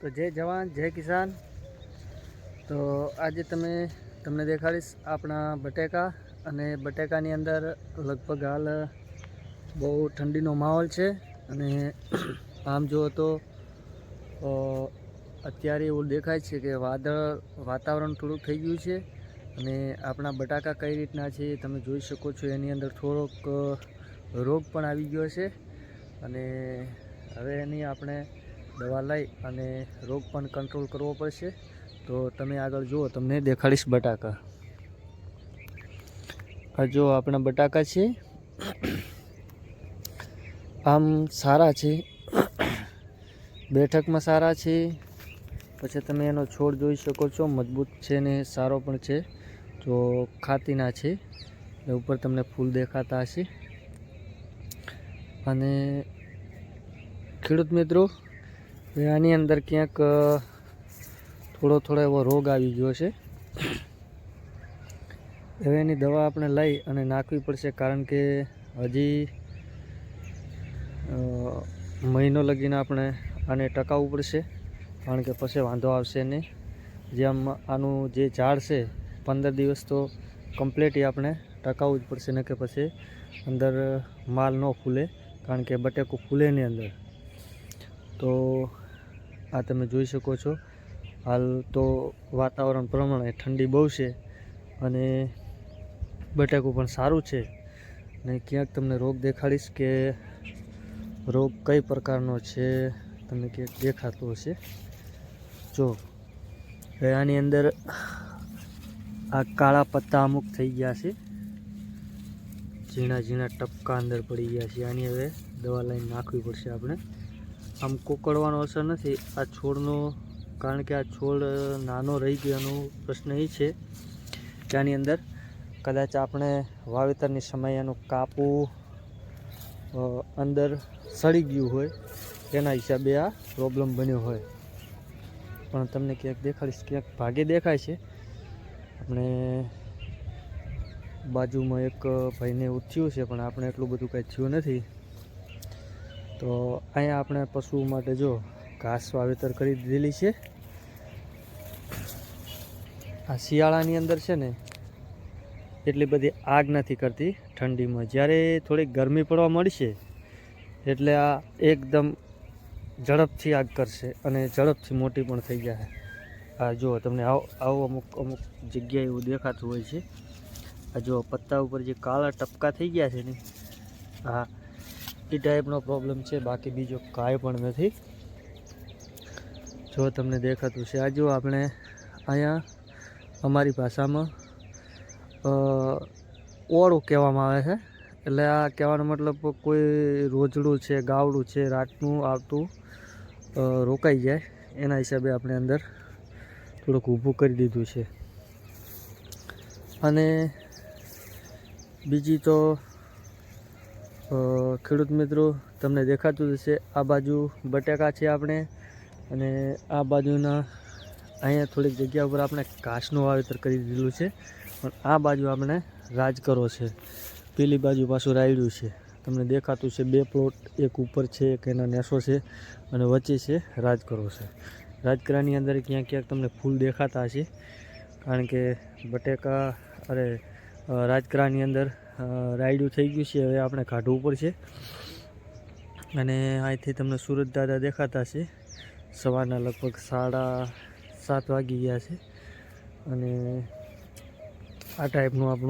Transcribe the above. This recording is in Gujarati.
તો જય જવાન, જય કિસાન. તો આજે તમે, તમને દેખાડીશ આપણા બટેકા અને બટેકાની અંદર લગભગ હાલ બહુ ઠંડીનો માહોલ છે અને આમ જુઓ તો અત્યારે એવું દેખાય છે કે વાદળ, વાતાવરણ થોડુંક થઈ ગયું છે અને આપણા બટાકા કઈ રીતના છે તમે જોઈ શકો છો. એની અંદર થોડોક રોગ પણ આવી ગયો છે અને હવે એની આપણે દવા લઈ અને રોગ પણ કંટ્રોલ કરવો પડશે. તો તમે આગળ જુઓ, તમને દેખાડીશ બટાકા. આ જો આપણા બટાકા છે. આમ સારા છે. બેઠકમાં સારા છે. પછી તમે એનો છોડ જોઈ શકો છો, મજબૂત છે ને સારો પણ છે. જો ખાતીના છે. એ ઉપર તમને ફૂલ દેખાતા હશે. અને ખેડૂત મિત્રો આની અંદર ક્યાંક થોડો થોડો એવો રોગ આવી ગયો છે. હવે એની દવા આપણે લઈ અને નાખવી પડશે કારણ કે હજી મહિનો લગીને આપણે આને ટકાવવું પડશે. કારણ કે પછી વાંધો આવશે નહીં. જેમ આનું જે ઝાડ છે, પંદર દિવસ તો કમ્પ્લીટ આપણે ટકાવવું જ પડશે ને કે પછી અંદર માલ ન ફૂલે. કારણ કે બટેકું ફૂલે નહીં અંદર. તો આ તમે જોઈ શકો છો. હાલ તો વાતાવરણ પ્રમાણે ઠંડી બહુ છે અને બટાકું પણ સારું છે. ને ક્યાંક તમને રોગ દેખાડીશ કે રોગ કઈ પ્રકારનો છે તમને ક્યાંક દેખાતો હશે. જો આની અંદર આ કાળા પત્તા અમુક થઈ ગયા છે. ઝીણા ઝીણા ટપકા અંદર પડી ગયા છે. આની હવે દવા લઈને નાખવી પડશે આપણે. આમ કોકડવાનો અસર નથી. આ છોડનો, કારણ કે આ છોડ નાનો રહી ગયોનો પ્રશ્ન એ છે. આની અંદર કદાચ આપણે વાવેતરની સમયે એનું કાપું અંદર સડી ગયું હોય તેના હિસાબે આ પ્રોબ્લેમ બન્યો હોય. પણ તમને ક્યાંક દેખાડીશ, ક્યાંક ભાગે દેખાય છે. આપણે બાજુમાં એક ભાઈને એવું છે, પણ આપણે એટલું બધું કાંઈ થયું નથી. તો અહીંયા આપણે પશુઓ માટે જો ઘાસ વાવેતર કરી દીધેલી છે. આ શિયાળાની અંદર છે ને, એટલી બધી આગ નથી કરતી ઠંડીમાં. જ્યારે થોડીક ગરમી પડવા મળશે, એટલે આ એકદમ ઝડપથી આગ કરશે અને ઝડપથી મોટી પણ થઈ જાય આ જુઓ તમને આવો આવો અમુક અમુક જગ્યાએ એવું દેખાતું હોય છે. આ જુઓ પત્તા ઉપર જે કાળા ટપકા થઈ ગયા છે ને હા એ ટાઈપનો પ્રોબ્લેમ છે, બાકી બીજો કાંઈ પણ નથી. જો તમને દેખાતું છે આ જો આપણે અહીંયા અમારી ભાષામાં ઓળું કહેવામાં આવે છે. એટલે આ કહેવાનો મતલબ કોઈ રોજડું છે, ગાવડું છે, રાતનું આવતું રોકાઈ જાય. એના હિસાબે આપણે અંદર થોડુંક ઊભું કરી દીધું છે. અને બીજી તો ખેડૂત મિત્રો, તમને દેખાતું હશે, આ બાજુ બટાકા છે આપણે, અને આ બાજુના અહીંયા થોડીક જગ્યા ઉપર આપણે ઘાસનું વાવેતર કરી દીધેલું છે, પણ આ બાજુ આપણે રાજ કરો છે, પેલી બાજુ પાછું રાયડું છે. તમને દેખાતું છે બે પ્લોટ એક ઉપર છે, એક એના નેસો છે, અને વચ્ચે છે રાજકરો છે. રાજકરાની અંદર ક્યાંક ક્યાંક તમને ફૂલ દેખાતા હશે, કારણ કે બટેકા, અરે રાજકરાની અંદર રાયડું થઈ ગયું છે, હવે આપણે કાઢવું પડશે. અને અહીંથી તમને સુરત દાદા દેખાતા છે સવારના લગભગ સાડા સાત વાગી ગયા છે. અને આ ટાઈપનું આપણું